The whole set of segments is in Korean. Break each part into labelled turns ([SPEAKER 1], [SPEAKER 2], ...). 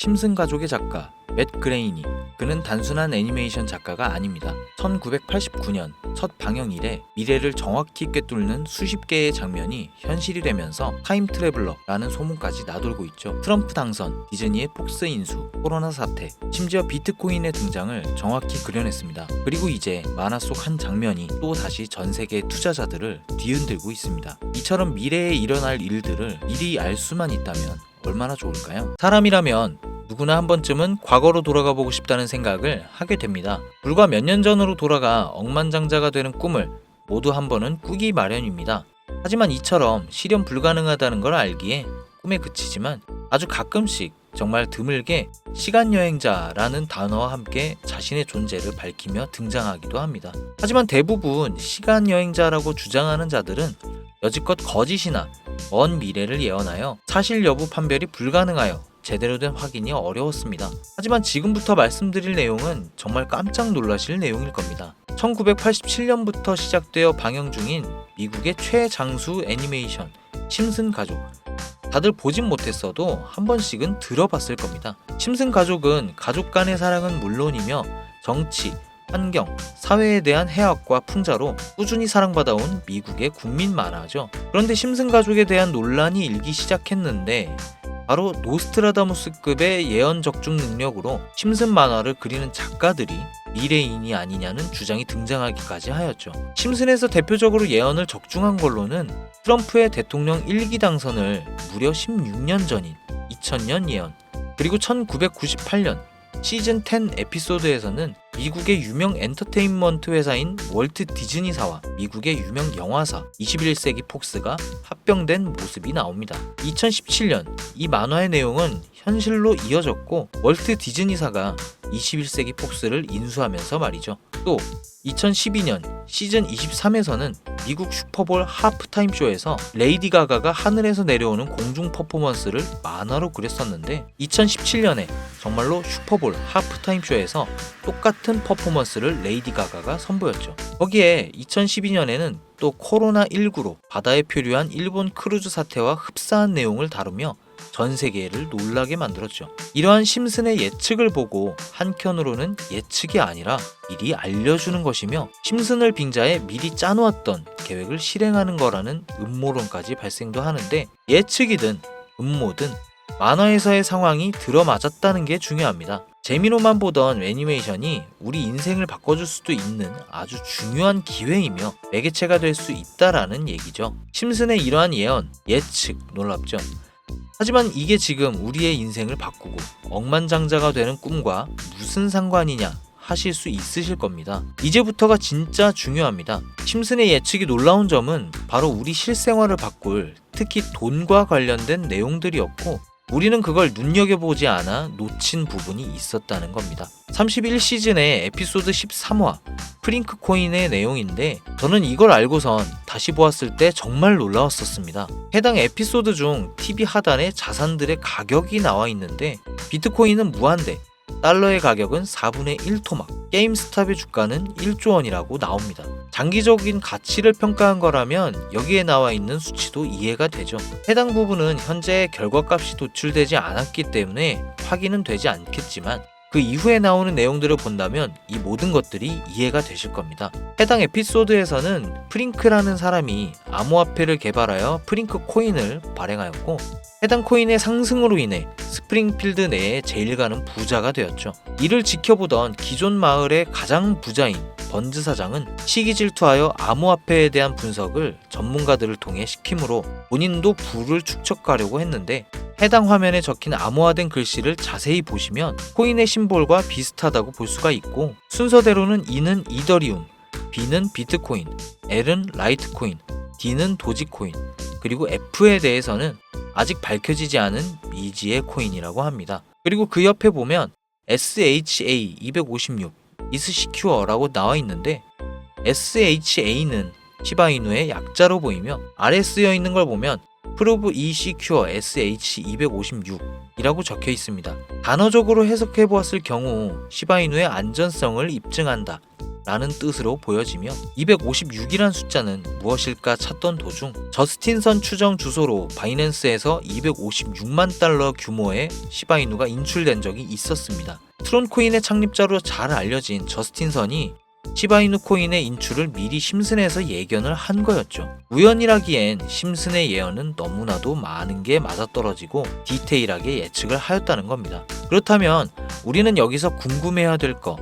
[SPEAKER 1] 심슨 가족의 작가 맷 그레이니 그는 단순한 애니메이션 작가가 아닙니다. 1989년 첫 방영 이래 미래를 정확히 꿰뚫는 수십 개의 장면이 현실이 되면서 타임 트래블러라는 소문까지 나돌고 있죠. 트럼프 당선, 디즈니의 폭스 인수, 코로나 사태, 심지어 비트코인의 등장을 정확히 그려냈습니다. 그리고 이제 만화 속 한 장면이 또 다시 전 세계 투자자들을 뒤흔들고 있습니다. 이처럼 미래에 일어날 일들을 미리 알 수만 있다면 얼마나 좋을까요? 사람이라면 누구나 한 번쯤은 과거로 돌아가 보고 싶다는 생각을 하게 됩니다. 불과 몇 년 전으로 돌아가 억만장자가 되는 꿈을 모두 한 번은 꾸기 마련입니다. 하지만 이처럼 실현 불가능하다는 걸 알기에 꿈에 그치지만 아주 가끔씩 정말 드물게 시간 여행자라는 단어와 함께 자신의 존재를 밝히며 등장하기도 합니다. 하지만 대부분 시간 여행자라고 주장하는 자들은 여지껏 거짓이나 먼 미래를 예언하여 사실 여부 판별이 불가능하여 제대로 된 확인이 어려웠습니다. 하지만 지금부터 말씀드릴 내용은 정말 깜짝 놀라실 내용일 겁니다. 1987년부터 시작되어 방영 중인 미국의 최장수 애니메이션 심슨 가족. 다들 보진 못했어도 한 번씩은 들어봤을 겁니다. 심슨 가족은 가족 간의 사랑은 물론이며 정치, 환경, 사회에 대한 해악과 풍자로 꾸준히 사랑받아온 미국의 국민 만화죠. 그런데 심슨 가족에 대한 논란이 일기 시작했는데 바로 노스트라다무스급의 예언 적중 능력으로 심슨 만화를 그리는 작가들이 미래인이 아니냐는 주장이 등장하기까지 하였죠. 심슨에서 대표적으로 예언을 적중한 걸로는 트럼프의 대통령 1기 당선을 무려 16년 전인 2000년 예언, 그리고 1998년 시즌 10 에피소드에서는 미국의 유명 엔터테인먼트 회사인 월트 디즈니사와 미국의 유명 영화사 21세기 폭스가 합병된 모습이 나옵니다. 2017년 이 만화의 내용은 현실로 이어졌고 월트 디즈니사가 21세기 폭스를 인수하면서 말이죠. 또 2012년 시즌 23에서는 미국 슈퍼볼 하프타임 쇼에서 레이디 가가가 하늘에서 내려오는 공중 퍼포먼스를 만화로 그렸었는데 2017년에 정말로 슈퍼볼 하프타임 쇼에서 똑같은 퍼포먼스를 레이디 가가가 선보였죠. 거기에 2012년에는 또 코로나19로 바다에 표류한 일본 크루즈 사태와 흡사한 내용을 다루며 전 세계를 놀라게 만들었죠. 이러한 심슨의 예측을 보고 한켠으로는 예측이 아니라 미리 알려주는 것이며 심슨을 빙자해 미리 짜놓았던 계획을 실행하는 거라는 음모론까지 발생도 하는데 예측이든 음모든 만화에서의 상황이 들어맞았다는 게 중요합니다. 재미로만 보던 애니메이션이 우리 인생을 바꿔줄 수도 있는 아주 중요한 기회이며 매개체가 될 수 있다라는 얘기죠. 심슨의 이러한 예언, 예측 놀랍죠. 하지만 이게 지금 우리의 인생을 바꾸고 억만장자가 되는 꿈과 무슨 상관이냐 하실 수 있으실 겁니다. 이제부터가 진짜 중요합니다. 심슨의 예측이 놀라운 점은 바로 우리 실생활을 바꿀 특히 돈과 관련된 내용들이었고 우리는 그걸 눈여겨보지 않아 놓친 부분이 있었다는 겁니다. 31시즌의 에피소드 13화 프링크 코인의 내용인데 저는 이걸 알고선 다시 보았을 때 정말 놀라웠었습니다. 해당 에피소드 중 TV 하단에 자산들의 가격이 나와 있는데 비트코인은 무한대, 달러의 가격은 4분의 1 토막, 게임스탑의 주가는 1조 원이라고 나옵니다. 장기적인 가치를 평가한 거라면 여기에 나와 있는 수치도 이해가 되죠. 해당 부분은 현재 결과값이 도출되지 않았기 때문에 확인은 되지 않겠지만 그 이후에 나오는 내용들을 본다면 이 모든 것들이 이해가 되실 겁니다. 해당 에피소드에서는 프링크라는 사람이 암호화폐를 개발하여 프링크 코인을 발행하였고 해당 코인의 상승으로 인해 스프링필드 내에 제일 가는 부자가 되었죠. 이를 지켜보던 기존 마을의 가장 부자인 번즈 사장은 시기 질투하여 암호화폐에 대한 분석을 전문가들을 통해 시킴으로 본인도 부를 축적하려고 했는데 해당 화면에 적힌 암호화된 글씨를 자세히 보시면 코인의 심볼과 비슷하다고 볼 수가 있고 순서대로는 E는 이더리움, B는 비트코인, L은 라이트코인, D는 도지코인, 그리고 F에 대해서는 아직 밝혀지지 않은 미지의 코인이라고 합니다. 그리고 그 옆에 보면 SHA 256 이스시큐어라고 나와 있는데 SHA는 시바이누의 약자로 보이며 아래 쓰여 있는 걸 보면 프로브 E 시큐어 SH256이라고 적혀 있습니다. 단어적으로 해석해 보았을 경우 시바이누의 안전성을 입증한다 라는 뜻으로 보여지며 256이란 숫자는 무엇일까 찾던 도중 저스틴선 추정 주소로 바이낸스에서 256만 달러 규모의 시바이누가 인출된 적이 있었습니다. 트론코인의 창립자로 잘 알려진 저스틴선이 시바이누 코인의 인출을 미리 심슨에서 예견을 한 거였죠. 우연이라기엔 심슨의 예언은 너무나도 많은 게 맞아떨어지고 디테일하게 예측을 하였다는 겁니다. 그렇다면 우리는 여기서 궁금해야 될 거,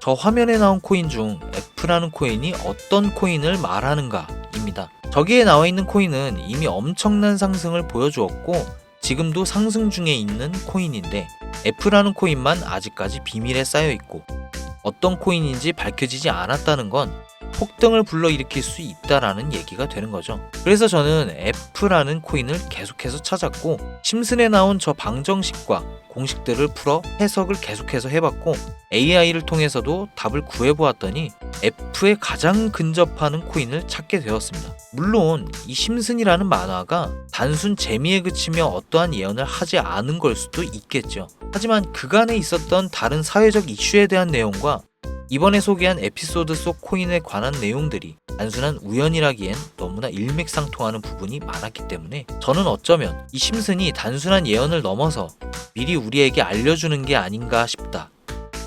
[SPEAKER 1] 저 화면에 나온 코인 중 F라는 코인이 어떤 코인을 말하는가입니다. 저기에 나와 있는 코인은 이미 엄청난 상승을 보여주었고 지금도 상승 중에 있는 코인인데 F라는 코인만 아직까지 비밀에 쌓여 있고 어떤 코인인지 밝혀지지 않았다는 건 폭등을 불러일으킬 수 있다라는 얘기가 되는 거죠. 그래서 저는 F라는 코인을 계속해서 찾았고 심슨에 나온 저 방정식과 공식들을 풀어 해석을 계속해서 해봤고 AI를 통해서도 답을 구해보았더니 F에 가장 근접하는 코인을 찾게 되었습니다. 물론 이 심슨이라는 만화가 단순 재미에 그치며 어떠한 예언을 하지 않은 걸 수도 있겠죠. 하지만 그간에 있었던 다른 사회적 이슈에 대한 내용과 이번에 소개한 에피소드 속 코인에 관한 내용들이 단순한 우연이라기엔 너무나 일맥상통하는 부분이 많았기 때문에 저는 어쩌면 이 심슨이 단순한 예언을 넘어서 미리 우리에게 알려주는 게 아닌가 싶다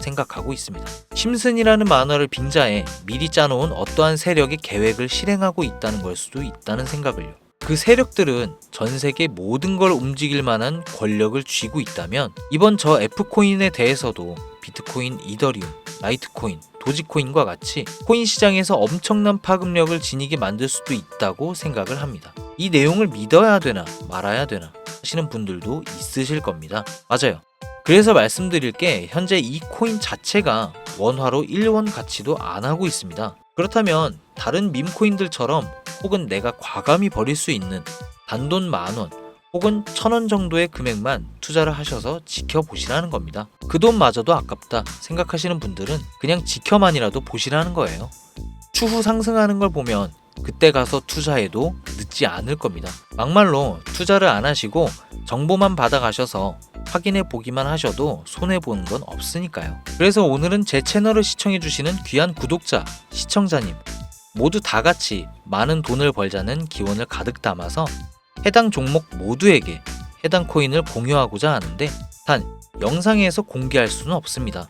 [SPEAKER 1] 생각하고 있습니다. 심슨이라는 만화를 빙자해 미리 짜놓은 어떠한 세력의 계획을 실행하고 있다는 걸 수도 있다는 생각을요. 그 세력들은 전 세계 모든 걸 움직일 만한 권력을 쥐고 있다면 이번 저 F코인에 대해서도 비트코인, 이더리움, 라이트코인, 도지코인과 같이 코인 시장에서 엄청난 파급력을 지니게 만들 수도 있다고 생각을 합니다. 이 내용을 믿어야 되나 말아야 되나 하시는 분들도 있으실 겁니다. 맞아요. 그래서 말씀드릴 게 현재 이 코인 자체가 원화로 1원 가치도 안 하고 있습니다. 그렇다면 다른 밈코인들처럼 혹은 내가 과감히 버릴 수 있는 단돈 만원 혹은 천 원 정도의 금액만 투자를 하셔서 지켜보시라는 겁니다. 그 돈마저도 아깝다 생각하시는 분들은 그냥 지켜만이라도 보시라는 거예요. 추후 상승하는 걸 보면 그때 가서 투자해도 늦지 않을 겁니다. 막말로 투자를 안 하시고 정보만 받아가셔서 확인해 보기만 하셔도 손해보는 건 없으니까요. 그래서 오늘은 제 채널을 시청해주시는 귀한 구독자, 시청자님, 모두 다 같이 많은 돈을 벌자는 기원을 가득 담아서 해당 종목 모두에게 해당 코인을 공유하고자 하는데 단 영상에서 공개할 수는 없습니다.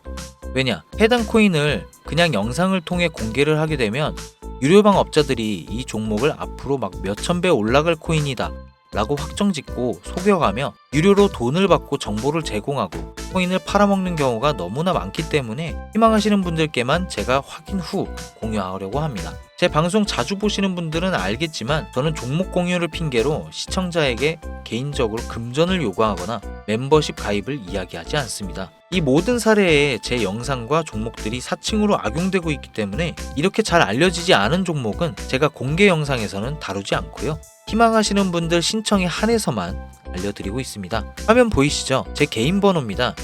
[SPEAKER 1] 왜냐? 해당 코인을 그냥 영상을 통해 공개를 하게 되면 유료방 업자들이 이 종목을 앞으로 막 몇천 배 올라갈 코인이다 라고 확정 짓고 속여가며 유료로 돈을 받고 정보를 제공하고 코인을 팔아먹는 경우가 너무나 많기 때문에 희망하시는 분들께만 제가 확인 후 공유하려고 합니다. 제 방송 자주 보시는 분들은 알겠지만 저는 종목 공유를 핑계로 시청자에게 개인적으로 금전을 요구하거나 멤버십 가입을 이야기하지 않습니다. 이 모든 사례에 제 영상과 종목들이 사칭으로 악용되고 있기 때문에 이렇게 잘 알려지지 않은 종목은 제가 공개 영상에서는 다루지 않고요. 희망하시는 분들 신청에 한해서만 알려드리고 있습니다. 화면 보이시죠? 제 개인 번호입니다.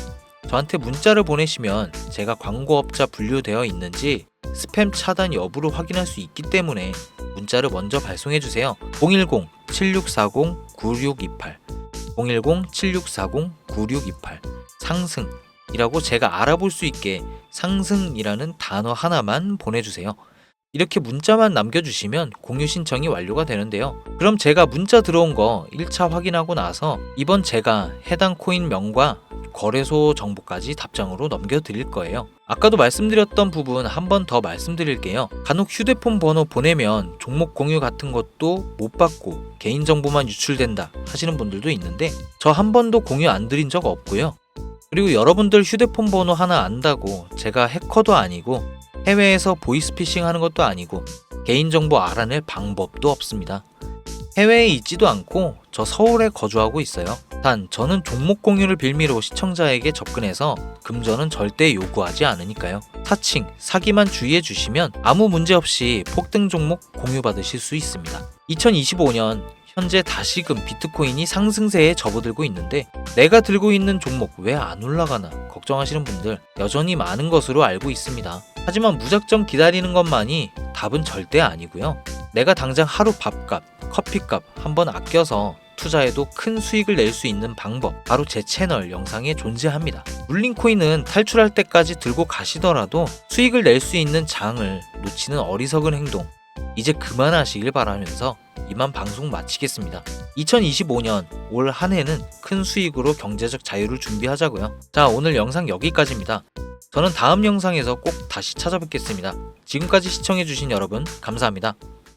[SPEAKER 1] 저한테 문자를 보내시면 제가 광고업자 분류되어 있는지 스팸 차단 여부를 확인할 수 있기 때문에 문자를 먼저 발송해 주세요. 010-7640-9628 010-7640-9628 상승 이라고 제가 알아볼 수 있게 상승이라는 단어 하나만 보내주세요. 이렇게 문자만 남겨주시면 공유 신청이 완료가 되는데요. 그럼 제가 문자 들어온 거 1차 확인하고 나서 이번 제가 해당 코인 명과 거래소 정보까지 답장으로 넘겨드릴 거예요. 아까도 말씀드렸던 부분 한 번 더 말씀드릴게요. 간혹 휴대폰 번호 보내면 종목 공유 같은 것도 못 받고 개인정보만 유출된다 하시는 분들도 있는데 저 한 번도 공유 안 드린 적 없고요. 그리고 여러분들 휴대폰 번호 하나 안다고 제가 해커도 아니고 해외에서 보이스피싱 하는 것도 아니고 개인정보 알아낼 방법도 없습니다. 해외에 있지도 않고 저 서울에 거주하고 있어요. 단 저는 종목 공유를 빌미로 시청자에게 접근해서 금전은 절대 요구하지 않으니까요. 사칭, 사기만 주의해 주시면 아무 문제 없이 폭등 종목 공유 받으실 수 있습니다. 2025년 현재 다시금 비트코인이 상승세에 접어들고 있는데 내가 들고 있는 종목 왜 안 올라가나 걱정하시는 분들 여전히 많은 것으로 알고 있습니다. 하지만 무작정 기다리는 것만이 답은 절대 아니고요. 내가 당장 하루 밥값, 커피값 한번 아껴서 투자해도 큰 수익을 낼 수 있는 방법 바로 제 채널 영상에 존재합니다. 물린코인은 탈출할 때까지 들고 가시더라도 수익을 낼 수 있는 장을 놓치는 어리석은 행동 이제 그만하시길 바라면서 이만 방송 마치겠습니다. 2025년 올 한 해는 큰 수익으로 경제적 자유를 준비하자고요. 자 오늘 영상 여기까지입니다. 저는 다음 영상에서 꼭 다시 찾아뵙겠습니다. 지금까지 시청해주신 여러분 감사합니다.